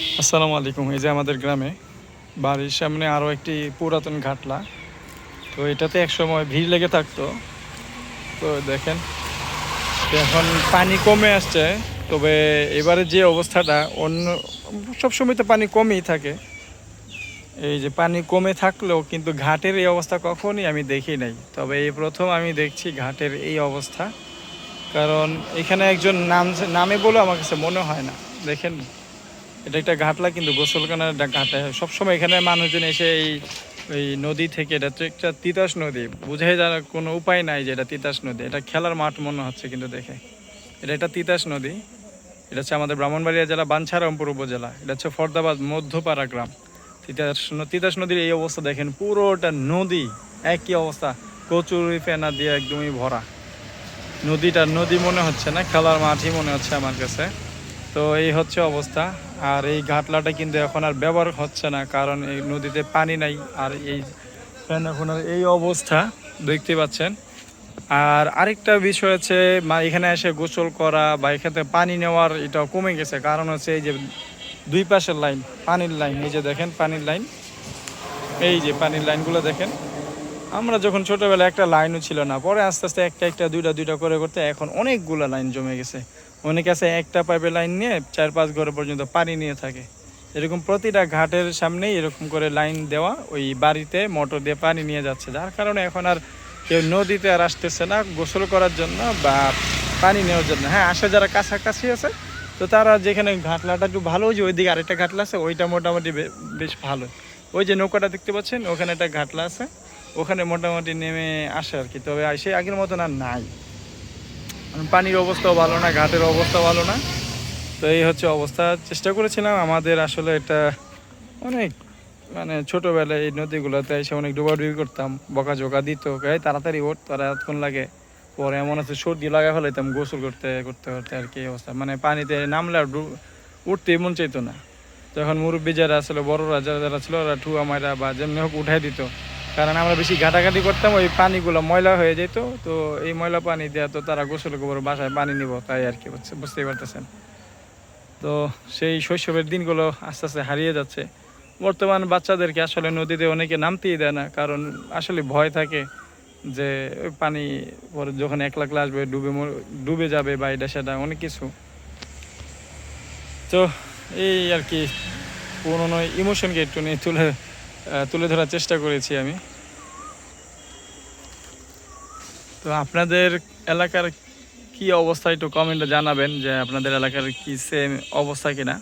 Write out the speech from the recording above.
আসসালামু আলাইকুম। এই যে আমাদের গ্রামে, বাড়ির সামনে আরও একটি পুরাতন ঘাটলা। তো এটাতে একসময় ভিড় লেগে থাকতো। তো দেখেন, এখন পানি কমে আসছে। তবে এবারে যে অবস্থাটা, অন্য, সবসময় তো পানি কমই থাকে। এই যে পানি কমে থাকলেও কিন্তু ঘাটের এই অবস্থা কখনই আমি দেখি নাই। তবে এই প্রথম আমি দেখছি ঘাটের এই অবস্থা। কারণ এখানে একজন নাম নামে বলে আমার কাছে মনে হয় না। দেখেন। এটা একটা ঘাটলা, কিন্তু গোসলখানার ঘাটে সবসময় এখানে মানুষজন এসে এই ওই নদী থেকে, এটা তো একটা তিতাস নদী। বুঝাই যাওয়ার কোনো উপায় নাই যে এটা তিতাস নদী। এটা খেলার মাঠ মনে হচ্ছে কিন্তু দেখে। এটা একটা তিতাস নদী। এটা হচ্ছে আমাদের ব্রাহ্মণবাড়িয়া জেলা, বাঞ্ছারামপুর উপজেলা। এটা হচ্ছে ফরদাবাদ, মধ্যপাড়া গ্রাম। তিতাস তিতাস নদীর এই অবস্থা দেখেন, পুরোটা নদী, একই অবস্থা। কচুরি ফেনা দিয়ে একদমই ভরা। নদীটা নদী মনে হচ্ছে না, খেলার মাঠই মনে হচ্ছে আমার কাছে। তো এই হচ্ছে অবস্থা। আর এই ঘাটলাটা কিন্তু এখন আর ব্যবহার হচ্ছে না, কারণ এই নদীতে পানি নাই। আর এই ফেনাফোনার এই অবস্থা, দেখতে পাচ্ছেন। আর আরেকটা বিষয় হচ্ছে এখানে এসে গোসল করা বা এখানে পানি নেওয়ার এটা কমে গেছে। কারণ হচ্ছে এই যে দুই পাশের লাইন, পানির লাইন, এই যে দেখেন পানির লাইন। এই যে পানির লাইনগুলো দেখেন। আমরা যখন ছোটবেলায় একটা লাইনও ছিল না, পরে আস্তে আস্তে একটা একটা, দুইটা দুইটা করে করতে এখন অনেকগুলো লাইন জমে গেছে। অনেক আছে একটা পাইপে লাইন নিয়ে চার পাঁচ ঘর পর্যন্ত পানি নিয়ে থাকে। এরকম প্রতিটা ঘাটের সামনেই এরকম করে লাইন দেওয়া ওই বাড়িতে মোটর দিয়ে পানি নিয়ে যাচ্ছে। যার কারণে এখন আর কেউ নদীতে আর আসতেছে না, গোসল করার জন্য বা পানি নেওয়ার জন্য। হ্যাঁ আসে যারা কাছাকাছি আছে, তো তারা যেখানে ঘাটলাটা একটু ভালো যে ওইদিকে আরেকটা ঘাটলা আছে, ওইটা মোটামুটি বেশ ভালো। ওই যে নৌকাটা দেখতে পাচ্ছেন, ওখানে একটা ঘাটলা আছে, ওখানে মোটামুটি নেমে আসে আর কি। তবে সে আগের মতন আর নাই। পানির অবস্থাও ভালো না, ঘাটের অবস্থা ভালো না। তো এই হচ্ছে অবস্থা। চেষ্টা করেছিলাম, আমাদের আসলে এটা অনেক মানে ছোটোবেলায় এই নদীগুলোতে এসে অনেক ডুবাডুবি করতাম বকা জোকা দিত এই তাড়াতাড়ি ওঠ, তারা এতক্ষণ লাগে। পরে এমন আছে, সর্দি লাগা ফেলাইতাম, গোসল করতে করতে করতে আর কি অবস্থা। মানে পানিতে নামলে আর উঠতে মন চাইতো না। তখন মুরব্বী যারা আসলে, বড়রা যারা যারা ছিল, ওরা ঠুয়া মাইরা বা যেমনি হোক উঠাই দিত। কারণ আমরা বেশি ঘাটাঘাটি করতাম, ওই পানিগুলো ময়লা হয়ে যেত, তো এই ময়লা পানি দেওয়া তো তারা গোসল করব বাসায় পানি নিব, তাই আর কি বুঝতেই পারতেছেন। তো সেই শৈশবের দিনগুলো আস্তে আস্তে হারিয়ে যাচ্ছে। বর্তমান বাচ্চাদেরকে আসলে নদীতে অনেকে নামতেই দেয় না, কারণ আসলে ভয় থাকে যে ওই পানি পরে যখন এক লাখ আসবে ডুবে ডুবে যাবে বা এটা সেটা, অনেক কিছু। তো এই আর কি, পুরোনো ইমোশনকে একটু নিয়ে তুলে তুলে ধরার চেষ্টা করেছি আমি। তো আপনাদের এলাকার কি অবস্থা একটু কমেন্টে জানাবেন যে আপনাদের এলাকার কি সেম অবস্থা কিনা।